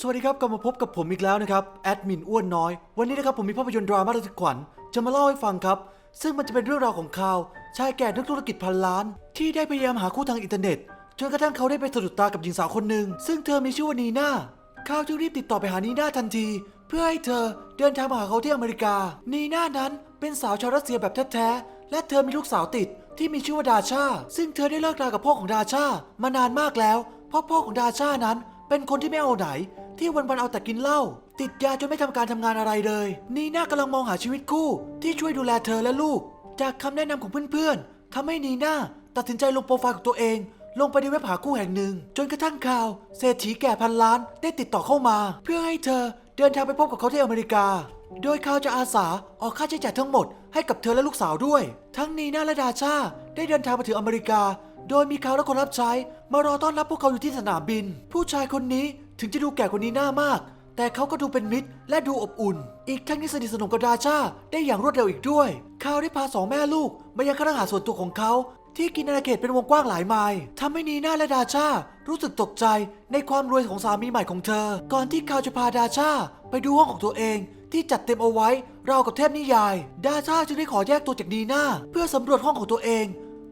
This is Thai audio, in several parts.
สวัสดีครับกลับมาพบกับผมอีกแล้วนะครับแอดมินอ้วนน้อย วันนี้นะครับผมมีภาพยนตร์ดราม่าระทึกขวัญจะมาเล่าให้ฟังครับ ซึ่งมันจะเป็นเรื่องราวของข่าวชายแก่นักธุรกิจพันล้าน ที่ได้พยายามหาคู่ทางอินเทอร์เน็ตจนกระทั่งเขาได้ไปสะดุดตากับหญิงสาวคนหนึ่งซึ่งเธอมีชื่อว่านีน่าเขาวจึงรีบติดต่อไปหานีน่าทันที เพื่อให้เธอเดินทางมาหาเขาที่อเมริกา นีน่านั้นเป็นสาวชาวรัสเซียแบบแท้ๆและเธอมีลูกสาวติดที่มีชื่อว่าดาชาซึ่งเธอได้เลิกรากับพ่อของดาชามานานมากแล้ว เพราะพ่อของดาชานั้นเป็นคนที่ไม่เอาไหน ที่วันๆเอาแต่กินเหล้าติดยาจนไม่ทำการทำงานอะไรเลย นีน่ากำลังมองหาชีวิตคู่ ที่ช่วยดูแลเธอและลูก จากคำแนะนำของเพื่อนๆทำให้นีน่าตัดสินใจลงโปรไฟล์ของตัวเอง ลงไปในเว็บหาคู่แห่งหนึ่ง จนกระทั่งข่าว เศรษฐีแก่พันล้านได้ติดต่อเข้ามา เพื่อให้เธอเดินทางไปพบกับเขาที่อเมริกา โดยเขาจะอาสาออกค่าใช้จ่ายทั้งหมดให้กับเธอและลูกสาวด้วย ทั้งนีน่าและดาชาได้เดินทางมาถึงอเมริกา โดยมีเขาและคนรับใช้มารอต้อนรับพวกเขาอยู่ที่สนามบิน ผู้ชายคนนี้ ถึงจะดูแก่กว่านีน่ามาก แต่เขาก็ดูเป็นมิตรและดูอบอุ่น อีกทั้งยังสนิทสนมกับดาชาได้อย่างรวดเร็วอีกด้วยเขาได้พาสองแม่ลูกมายังคฤหาสน์ส่วนตัวของเขาที่กินอาณาเขตเป็นวงกว้างหลายไมล์ทำให้นีน่าและดาชารู้สึกตกใจในความรวยของสามีใหม่ของเธอ ก่อนที่เขาจะพาดาชาไปดูห้องของตัวเอง ที่จัดเต็มเอาไว้ราวกับเทพนิยาย ดาชาจึงได้ขอแยกตัวจากนีน่าเพื่อสำรวจห้องของตัวเอง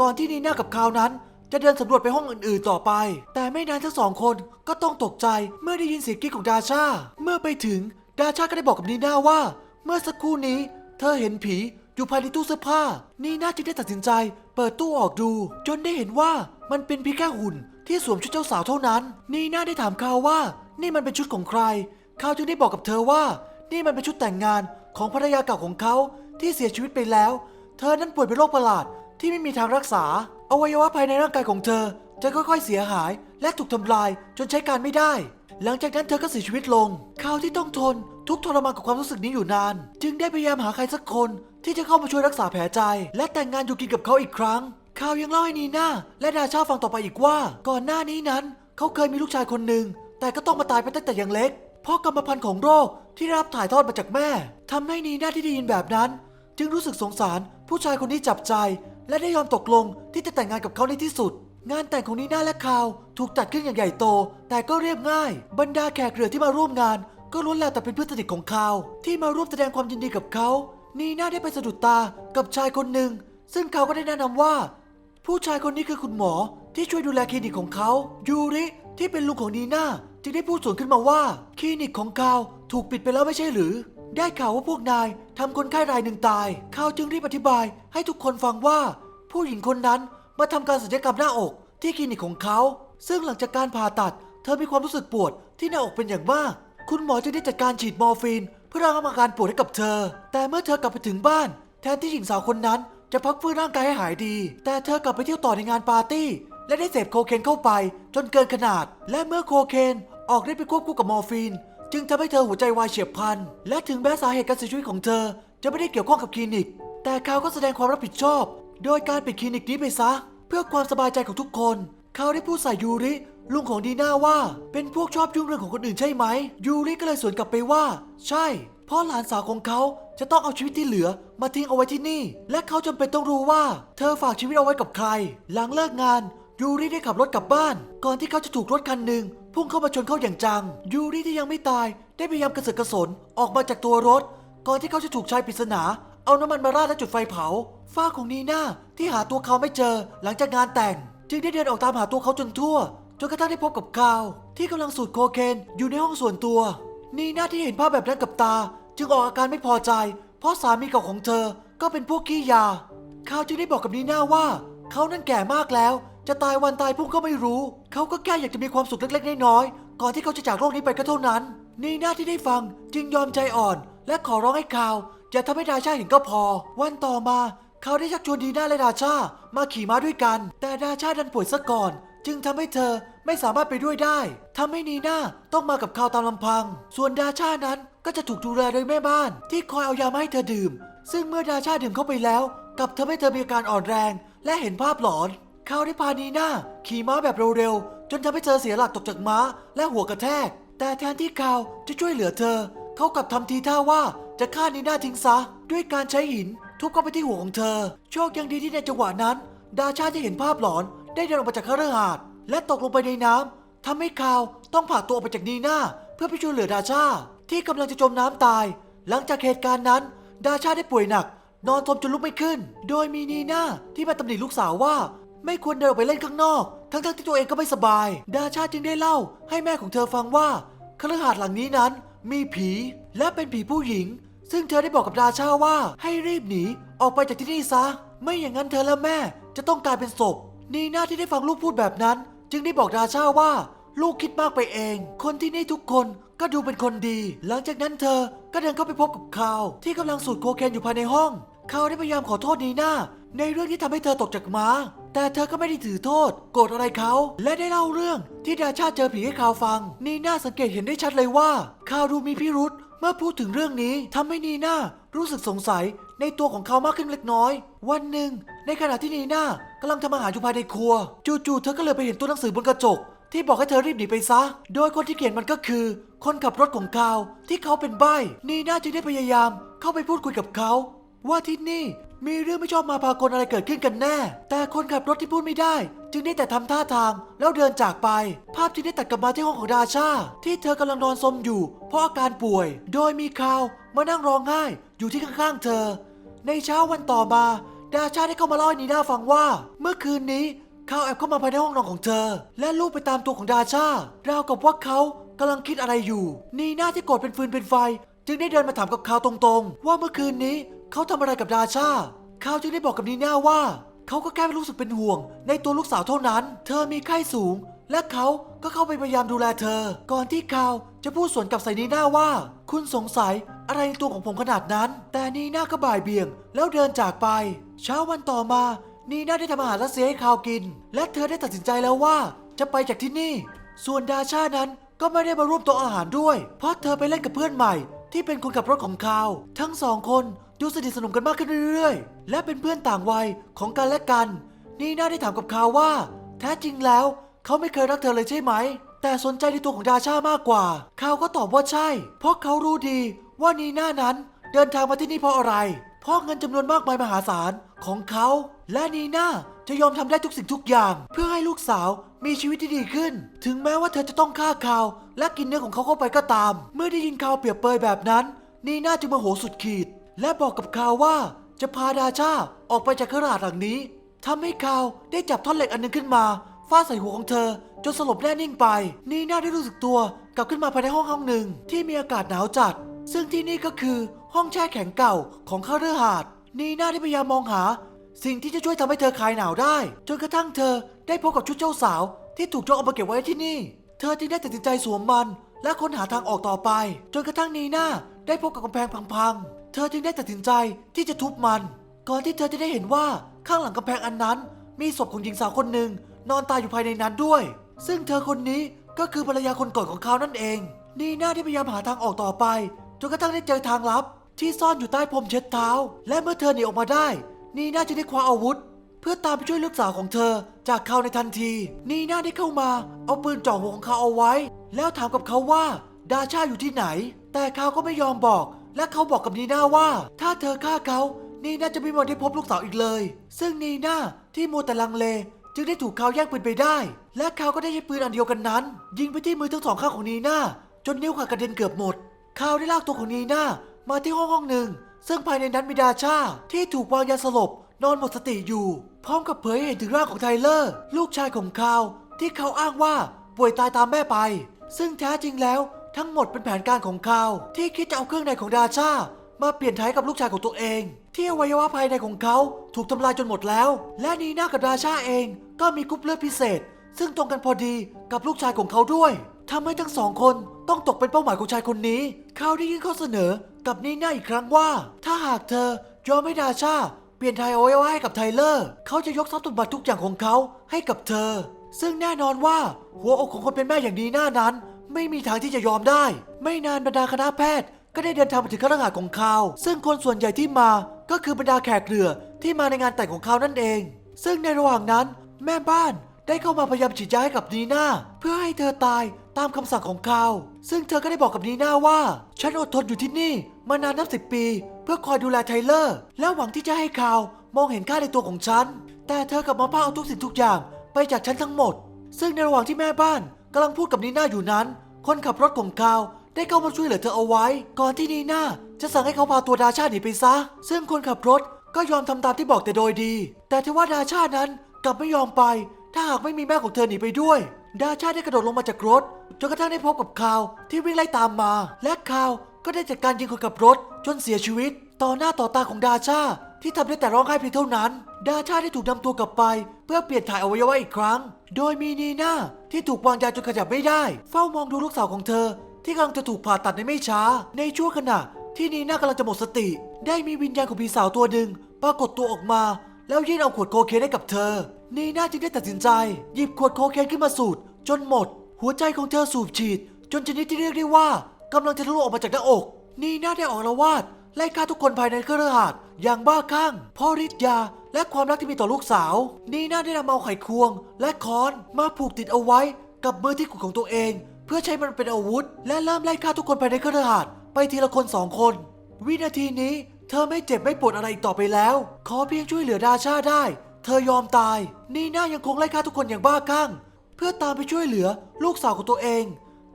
ก่อนที่นีน่ากับเขานั้น จะเดินสำรวจไปห้องอื่นๆต่อไป แต่ไม่นานทั้งสองคนก็ต้องตกใจเมื่อได้ยินเสียงกรี๊ดของดาชา เมื่อไปถึงดาชาก็ได้บอกกับนีน่าว่า เมื่อสักครู่นี้ เธอเห็นผีอยู่ภายในตู้เสื้อผ้า นีน่าจึงได้ตัดสินใจ เปิดตู้ออกดู จนได้เห็นว่ามันเป็นเพียงแค่หุ่นที่สวมชุดเจ้าสาวเท่านั้น นีน่าได้ถามเขาว่า นี่มันเป็นชุดของใคร เขาจึงได้บอกกับเธอว่า นี่มันเป็นชุดแต่งงานของภรรยาเก่าของเขาที่เสียชีวิตไปแล้ว เธอนั้นป่วยเป็นโรคประหลาดที่ไม่มีทางรักษา อวัยวะภายในร่างกายของเธอ จะค่อยๆเสียหายและถูกทำลายจนใช้การไม่ได้ หลังจากนั้นเธอก็เสียชีวิตลงเขาที่ต้องทนทุกข์ทรมานกับความรู้สึกนี้อยู่นาน จึงได้พยายามหาใครสักคนที่จะเข้ามาช่วยรักษาแผลใจ และแต่งงานอยู่กินกับเขาอีกครั้งเขายังเล่าให้นีน่าและดาชาฟังต่อไปอีกว่า ก่อนหน้านี้นั้นเขาเคยมีลูกชายคนหนึ่งแต่ก็ต้องมาตายไปตั้งแต่ยังเล็ก เพราะกรรมพันธุ์ของโรคที่รับถ่ายทอดมาจากแม่ทำให้นีน่าที่ได้ยินแบบนั้น จึงรู้สึกสงสารผู้ชายคนนี้จับใจและได้ยอมตกลงที่จะแต่งงานกับเขาในที่สุด งานแต่งของนีน่าและคาวถูกจัดขึ้นอย่างใหญ่โต แต่ก็เรียบง่าย บรรดาแขกเรือที่มาร่วมงาน ก็ล้วนแล้วแต่เป็นเพื่อนสนิทของคาวที่มาร่วมแสดงความยินดีกับเขานีน่าได้ไปสะดุดตากับชายคนหนึ่ง ซึ่งเขาก็ได้แนะนำว่า ผู้ชายคนนี้คือคุณหมอที่ช่วยดูแลคลินิกของเขา ยูริที่เป็นลุงของนีน่าจึงได้พูดสวนขึ้นมาว่าคลินิกของเขาถูกปิดไปแล้วไม่ใช่หรือ ได้ข่าวว่าพวกนายทำคนไข้รายหนึ่งตาย เขาจึงรีบอธิบายให้ทุกคนฟังว่า ผู้หญิงคนนั้นมาทำการศัลยกรรมหน้าอกที่คลินิกของเขา ซึ่งหลังจากการผ่าตัด เธอมีความรู้สึกปวดที่หน้าอกเป็นอย่างมาก คุณหมอจึงได้จัดการฉีดมอร์ฟีน เพื่อระงับอาการปวดให้กับเธอ แต่เมื่อเธอกลับไปถึงบ้าน แทนที่หญิงสาวคนนั้นจะพักฟื้นร่างกายให้หายดี แต่เธอกลับไปเที่ยวต่อในงานปาร์ตี้ และได้เสพโคเคนเข้าไปจนเกินขนาด และเมื่อโคเคนออกฤทธิ์ไปควบคู่กับมอร์ฟีน จึงทำให้เธอหัวใจวายเฉียบพลัน และถึงแม้สาเหตุการเสียชีวิตของเธอ จะไม่ได้เกี่ยวข้องกับคลินิก แต่เขาก็แสดงความรับผิดชอบ โดยการปิดคลินิกนี้ไปซะ เพื่อความสบายใจของทุกคน เขาได้พูดใส่ยูริลุงของดีน่าว่า เป็นพวกชอบยุ่งเรื่องของคนอื่นใช่ไหม ยูริก็เลยสวนกลับไปว่า ใช่ เพราะหลานสาวของเขาจะต้องเอาชีวิตที่เหลือมาทิ้งเอาไว้ที่นี่ และเขาจำเป็นต้องรู้ว่า เธอฝากชีวิตเอาไว้กับใคร หลังเลิกงาน ยูริได้ขับรถกลับบ้าน ก่อนที่เขาจะถูกรถคันหนึ่งพุ่งเข้ามาชนเขาอย่างจัง ยูริที่ยังไม่ตาย ได้พยายามกระเสือกกระสนออกมาจากตัวรถ ก่อนที่เขาจะถูกชายปริศนาเอาน้ำมันมาราดและจุดไฟเผา ฝ้าของนีน่าที่หาตัวเขาไม่เจอหลังจากงานแต่ง จึงได้เดินออกตามหาตัวเขาจนทั่ว จนกระทั่งได้พบกับคาว ที่กำลังสูดโคเคนอยู่ในห้องส่วนตัว นีน่าที่เห็นภาพแบบนั้นกับตา จึงออกอาการไม่พอใจ เพราะสามีเก่าของเธอก็เป็นพวกขี้ยา เขาจึงได้บอกกับนีน่าว่า เขานั้นแก่มากแล้ว จะตายวันตายพรุ่งก็ไม่รู้ เขาก็แค่อยากจะมีความสุขเล็กๆน้อยๆก่อนที่เขาจะจากโลกนี้ไปก็เท่านั้น นีน่าที่ได้ฟังจึงยอมใจอ่อน และขอร้องให้เขาอย่าทำให้ดาชาเห็นก็พอ วันต่อมาเขาได้ชักชวนดีน่าและดาชามาขี่ม้าด้วยกัน แต่ดาชาดันป่วยซะก่อน จึงทำให้เธอไม่สามารถไปด้วยได้ทำให้นีน่าต้องมากับเขาตามลำพัง ส่วนดาชานั้นก็จะถูกดูแลโดยแม่บ้าน ที่คอยเอายามาให้เธอดื่ม ซึ่งเมื่อดาชาดื่มเข้าไปแล้วกลับทำให้เธอมีอาการอ่อนแรง และเห็นภาพหลอน เขาได้พานีน่าขี่ม้าแบบเร็วๆ จนทำให้เธอเสียหลักตกจากม้าและหัวกระแทก แต่แทนที่เขาจะช่วยเหลือเธอ เขากลับทำทีท่าว่าจะฆ่านีน่าทิ้งซะ ด้วยการใช้หินทุบเข้าไปที่หัวของเธอ โชคยังดีที่ในจังหวะนั้น ดาชาที่เห็นภาพหลอนได้เดินออกมาจากคฤหาสน์และตกลงไปในน้ำทำให้คาต้องผ่าตัวออกไปจากนีน่าเพื่อไปช่วยเหลือดาชาที่กำลังจะจมน้ำตาย หลังจากเหตุการณ์นั้น ดาชาได้ป่วยหนัก นอนทมจนลุกไม่ขึ้น โดยมีนีน่าที่มาตำหนิลูกสาวว่า ไม่ควรเดินออกไปเล่นข้างนอก ทั้งๆที่ตัวเองก็ไม่สบาย ดาชาจึงได้เล่า ให้แม่ของเธอฟังว่าคฤหาสน์หลังนี้นั้น มีผีและเป็นผีผู้หญิง ซึ่งเธอได้บอกกับดาชาว่าให้รีบหนีออกไปจากที่นี่ซะ ไม่อย่างนั้นเธอและแม่จะต้องกลายเป็นศพ นีน่าที่ได้ฟังลูกพูดแบบนั้น จึงได้บอกดาชาว่า ลูกคิดมากไปเอง คนที่นี่ทุกคนก็ดูเป็นคนดี หลังจากนั้นเธอก็เดินเข้าไปพบกับคาว ที่กำลังสูดโคเคนอยู่ภายในห้องคาวได้พยายามขอโทษนีน่าในเรื่องที่ทำให้เธอตกจากม้า แต่เธอก็ไม่ได้ถือโทษ โกรธอะไรเขา และได้เล่าเรื่องที่ดาชาเจอผีให้คาวฟัง นีน่าสังเกตเห็นได้ชัดเลยว่าคาวดูมีพิรุษเมื่อพูดถึงเรื่องนี้ทำให้นีน่ารู้สึกสงสัยในตัวของเขามากขึ้นเล็กน้อย วันหนึ่ง ในขณะที่นีน่ากำลังทำอาหารอยู่ภายในครัว จู่ๆเธอก็เลยไปเห็นตัวหนังสือบนกระจก ที่บอกให้เธอรีบหนีไปซะ โดยคนที่เขียนมันก็คือ คนขับรถของเขาที่เขาเป็นใบ้นีน่าจึงได้พยายามเข้าไปพูดคุยกับเขา ว่าที่นี่มีเรื่องไม่ชอบมาพากลอะไรเกิดขึ้นกันแน่ แต่คนขับรถที่พูดไม่ได้ จึงได้แต่ทำท่าทางแล้วเดินจากไป ภาพจึงได้ตัดกลับมาที่ห้องของดาชา ที่เธอกำลังนอนซมอยู่ เพราะอาการป่วย โดยมีคาวมานั่งร้องไห้อยู่ที่ข้างๆเธอ ในเช้าวันต่อมา ดาชาได้เข้ามาเล่าให้นีน่าฟังว่า เมื่อคืนนี้เขาแอบเข้ามาภายในห้องนอนของเธอ และลูบไปตามตัวของดาชาราวกับว่าเขากำลังคิดอะไรอยู่ นีน่าที่โกรธเป็นฟืนเป็นไฟ จึงได้เดินมาถามกับเขาตรงๆ ว่าเมื่อคืนนี้ เขาทำอะไรกับดาชาเขาจึงได้บอกกับนีน่าว่า เขาก็แค่รู้สึกเป็นห่วง ในตัวลูกสาวเท่านั้น เธอมีไข้สูง และเขาก็เข้าไปพยายามดูแลเธอ ก่อนที่เขาจะพูดสวนกับใส่นีน่าว่า คุณสงสัยอะไรในตัวของผมขนาดนั้น แต่นีน่าก็บ่ายเบี่ยง แล้วเดินจากไป เช้าวันต่อมา นีน่าได้ทำอาหารรัสเซียให้เขากิน และเธอได้ตัดสินใจแล้วว่า จะไปจากที่นี่ ส่วนดาชานั้นก็ไม่ได้มาร่วมโต๊ะอาหารด้วย เพราะเธอไปเล่นกับเพื่อนใหม่ ที่เป็นคนขับรถของเขาทั้งสองคน ดูสนิทสนมกันมากขึ้นเรื่อยๆ และเป็นเพื่อนต่างวัยของกันและกัน นีน่าได้ถามกับเขาว่า แท้จริงแล้ว เขาไม่เคยรักเธอเลยใช่ไหม แต่สนใจในตัวของดาชามากกว่า เขาก็ตอบว่าใช่ เพราะเขารู้ดีว่านีน่านั้นเดินทางมาที่นี่เพราะอะไร เพราะเงินจำนวนมากมายมหาศาลของเขา และนีน่าจะยอมทำได้ทุกสิ่งทุกอย่าง เพื่อให้ลูกสาวมีชีวิตที่ดีขึ้น ถึงแม้ว่าเธอจะต้องฆ่าเขาและกินเนื้อของเขาเข้าไปก็ตาม เมื่อได้ยินเขาเปรียบเปยแบบนั้น นีน่าจึงโมโหสุดขีด และบอกกับเขาวว่าจะพาดาชาออกไปจากคฤหาสน์หลังนี้ทำให้เขาได้จับท่อนเหล็กอันหนึงขึ้นมาฟาดใส่หัวของเธอ จนสลบแน่นิ่งไป นีน่าได้รู้สึกตัวกลับขึ้นมาภายในห้องห้องหนึ่งที่มีอากาศหนาวจัด ซึ่งที่นี่ก็คือห้องแช่แข็งเก่าของคฤหาสน์นีน่าได้พยายามมองหา สิ่งที่จะช่วยทำให้เธอคลายหนาวได้ จนกระทั่งเธอได้พบกับชุดเจ้าสาว ที่ถูกโจกเอามาเก็บไว้ที่นี่ เธอจึงได้ตัดสินใจสวมมัน และค้นหาทางออกต่อไป จนกระทั่งนีน่าได้พบกับกำแพงพังๆ เธอจึงได้ตัดสินใจที่จะทุบมัน ก่อนที่เธอจะได้เห็นว่าข้างหลังกำแพงอันนั้น มีศพของหญิงสาวคนหนึ่งนอนตายอยู่ภายในนั้นด้วย ซึ่งเธอคนนี้ก็คือภรรยาคนก่อนของเขานั่นเองนีน่าได้พยายามหาทางออกต่อไปจนกระทั่งได้เจอทางลับ ที่ซ่อนอยู่ใต้พรมเช็ดเท้า และเมื่อเธอหนีออกมาได้นีน่าจะได้คว้าอาวุธ เพื่อตามไปช่วยลูกสาวของเธอจากเขาในทันที นีน่าได้เข้ามา เอาปืนจ่อหัวของเขาเอาไว้ แล้วถามกับเขาว่าดาชาอยู่ที่ไหน แต่เขาก็ไม่ยอมบอก และเขาบอกกับนีน่าว่า ถ้าเธอฆ่าเขานีน่าจะไม่มีวันได้พบลูกสาวอีกเลย ซึ่งนีน่าที่มัวแต่ลังเล จึงได้ถูกเขาแย่งปืนไปได้ และเขาก็ได้ใช้ปืนอันเดียวกันนั้น ยิงไปที่มือทั้งสองข้างของนีน่าจนนิ้วขาดกระเด็นเกือบหมดเขาได้ลากตัวของนีน่ามาที่ห้องห้องหนึ่ง ซึ่งภายในนั้นมีดาชาที่ถูกวางยาสลบนอนหมดสติอยู่ พร้อมกับเผยให้เห็นถึงร่างของไทเลอร์ ลูกชายของเขาที่เขาอ้างว่าป่วยตายตามแม่ไป ซึ่งแท้จริงแล้ว ทั้งหมดเป็นแผนการของเขาที่คิดจะเอาเครื่องในของดาชามาเปลี่ยนท้ายกับลูกชายของตัวเอง ที่อวัยวะภายในของเขาถูกทำลายจนหมดแล้ว และนีน่ากับดาชาเองก็มีกรุ๊ปเลือดพิเศษ ซึ่งตรงกันพอดีกับลูกชายของเขาด้วยทำให้ทั้งสองคนต้องตกเป็นเป้าหมายของชายคนนี้ เขาได้ยื่นข้อเสนอกับนีน่าอีกครั้งว่า ถ้าหากเธอยอมให้ดาชาเปลี่ยนทายอวัยวะให้กับไทเลอร์ เขาจะยกทรัพย์สมบัติทุกอย่างของเขาให้กับเธอ ซึ่งแน่นอนว่าหัวอกของคนเป็นแม่อย่างนีน่านั้น ไม่มีทางที่จะยอมได้ ไม่นานบรรดาคณะแพทย์ ก็ได้เดินทางมาถึงคฤหาสน์ของเขา ซึ่งคนส่วนใหญ่ที่มาก็คือบรรดาแขกเรือที่มาในงานแต่งของเขานั่นเอง ซึ่งในระหว่างนั้น แม่บ้านได้เข้ามาพยายามฉีดยาให้กับนีน่าเพื่อให้เธอตายตามคำสั่งของเขาซึ่งเธอก็ได้บอกกับนีน่าว่า ฉันอดทนอยู่ที่นี่มานานนับสิบปี เพื่อคอยดูแลไทเลอร์ และหวังที่จะให้เขามองเห็นค่าในตัวของฉัน แต่เธอกลับมาพาเอาทุกสิ่งทุกอย่างไปจากฉันทั้งหมด ซึ่งในระหว่างที่แม่บ้าน กำลังพูดกับนีน่าอยู่นั้น คนขับรถของคาวได้เข้ามาช่วยเหลือเธอเอาไว้ ก่อนที่นีน่าจะสั่งให้เขาพาตัวดาชาหนีไปซะ ซึ่งคนขับรถก็ยอมทำตามที่บอกแต่โดยดี แต่ทว่าดาชานั้นกลับไม่ยอมไป ถ้าหากไม่มีแม่ของเธอหนีไปด้วย ดาชาได้กระโดดลงมาจากรถจนกระทั่งได้พบกับคาวที่วิ่งไล่ตามมา และคาวก็ได้จัดการยิงคนขับรถจนเสียชีวิต ต่อหน้าต่อตาของดาชาที่ทำได้แต่ร้องไห้เพียงเท่านั้น ดาชาได้ถูกนำตัวกลับไป เพื่อเปลี่ยนถ่ายอวัยวะอีกครั้ง โดยมีนีน่าที่ถูกวางยาจนขยับไม่ได้ เฝ้ามองดูลูกสาวของเธอ ที่กำลังจะถูกผ่าตัดในไม่ช้า ในช่วงขณะที่นีน่ากำลังจะหมดสติ ได้มีวิญญาณของผีสาวตัวหนึ่งปรากฏตัวออกมา แล้วยื่นเอาขวดโคเคนให้กับเธอ นีน่าจึงได้ตัดสินใจ หยิบขวดโคเคนขึ้นมาสูดจนหมด หัวใจของเธอสูบฉีด จนชนิดที่เรียกได้ว่ากำลังจะทะลุออกมาจากหน้าอก นีน่าได้ออกละวาด ไล่ฆ่าทุกคนภายในเครือข่ายอย่างบ้าคลั่งเพ่อฤทธิ์ยา และความรักที่มีต่อลูกสาว นีน่าได้นำเอาไขควง และค้อนมาผูกติดเอาไว้ กับมือที่กุดของตัวเอง เพื่อใช้มันเป็นอาวุธ และเริ่มไล่ฆ่าทุกคนภายในเครือข่ายไปทีละคนสองคน วินาทีนี้ เธอไม่เจ็บไม่ปวดอะไรอีกต่อไปแล้ว ขอเพียงช่วยเหลือดาชาได้ เธอยอมตาย นีน่ายังคงไล่ฆ่าทุกคนอย่างบ้าคลั่งเพื่อตามไปช่วยเหลือลูกสาวของตัวเอง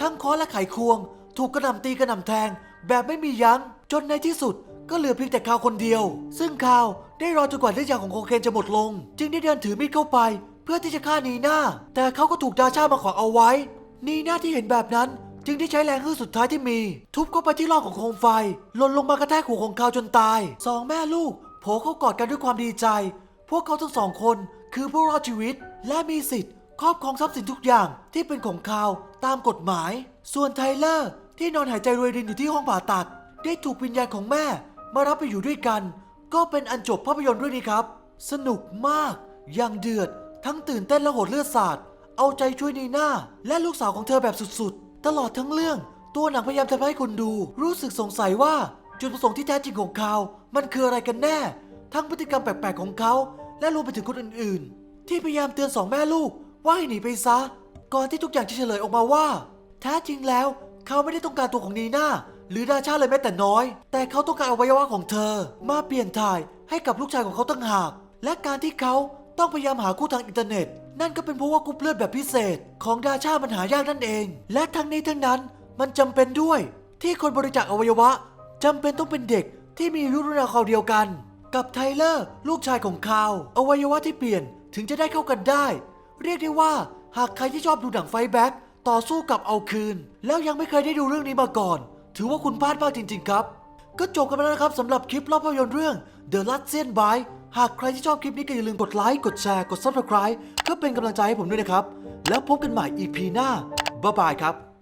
ทั้งค้อนและไขควง ถูกกระหน่ำตีกระหน่ำแทงแบบไม่มียัง้ง จนในที่สุดก็เหลือเพียงแต่คาวคนเดียว ซึ่งคาวได้รอจนกว่าฤทธิ์ยาของโคเคนจะหมดลง จึงได้เดินถือมีดเข้าไป เพื่อที่จะฆ่านีน่าแต่เขาก็ถูกดาชามาขวางเอาไว้ นีน่าที่เห็นแบบนั้น จึงได้ใช้แรงฮือสุดท้ายที่มี ทุบเข้าไปที่รอบของโคมไฟหล่นลงมากระแทกหัวของคาวจนตายสองแม่ลูกโผล่เข้ากอดกันด้วยความดีใจ พวกเขาทั้งสองคนคือผู้รอดชีวิต และมีสิทธิ์ครอบครองทรัพย์สินทุกอย่างที่เป็นของเขาตามกฎหมาย ส่วนไทเลอร์ที่นอนหายใจรวยรินอยู่ที่ห้องผ่าตัด ได้ถูกวิญญาณของแม่ มารับไปอยู่ด้วยกัน ก็เป็นอันจบภาพยนตร์เรื่องนี้ครับ สนุกมากอย่างเดือด ทั้งตื่นเต้นและโหดเลือดสาดเอาใจช่วยนีน่าและลูกสาวของเธอแบบสุดๆ ตลอดทั้งเรื่อง ตัวหนังพยายามทำให้คุณดู รู้สึกสงสัยว่าจุดประสงค์ที่แท้จริงของเขา มันคืออะไรกันแน่ ทั้งพฤติกรรมแปลกๆของเขา และรวมไปถึงคนอื่นๆ ที่พยายามเตือนสองแม่ลูกว่าให้หนีไปซะ ก่อนที่ทุกอย่างจะเฉลยออกมาว่า แท้จริงแล้ว เขาไม่ได้ต้องการตัวของนีน่า หรือดาชาเลยแม้แต่น้อย แต่เขาต้องการอวัยวะของเธอ มาเปลี่ยนถ่ายให้กับลูกชายของเขาตั้งหาก และการที่เขาต้องพยายามหาคู่ทางอินเทอร์เน็ต นั่นก็เป็นเพราะว่ากรุ๊ปเลือดแบบพิเศษ ของดาชามันหายากนั่นเอง และทั้งนี้ทั้งนั้นมันจำเป็นด้วย ที่คนบริจาคอวัยวะจำเป็นต้องเป็นเด็กที่มีอายุรุ่นราวคราวเดียวกัน กับไทเลอร์ลูกชายของเขาอวัยวะที่เปลี่ยนถึงจะได้เข้ากันได้ เรียกได้ว่าหากใครที่ชอบดูหนังไฟแบ็กต่อสู้กับเอาคืน แล้วยังไม่เคยได้ดูเรื่องนี้มาก่อน ถือว่าคุณพลาดมากจริง ๆ ครับ ก็จบกันไปแล้วนะครับสำหรับคลิปรอบภาพยนตร์เรื่อง The Last Scene by หากใครที่ชอบคลิปนี้ก็อย่าลืมกดไลค์ กดแชร์ กด Subscribe เพื่อเป็นกำลังใจให้ผมด้วยนะครับ แล้วพบกันใหม่ EP หน้าบ๊ายบายครับ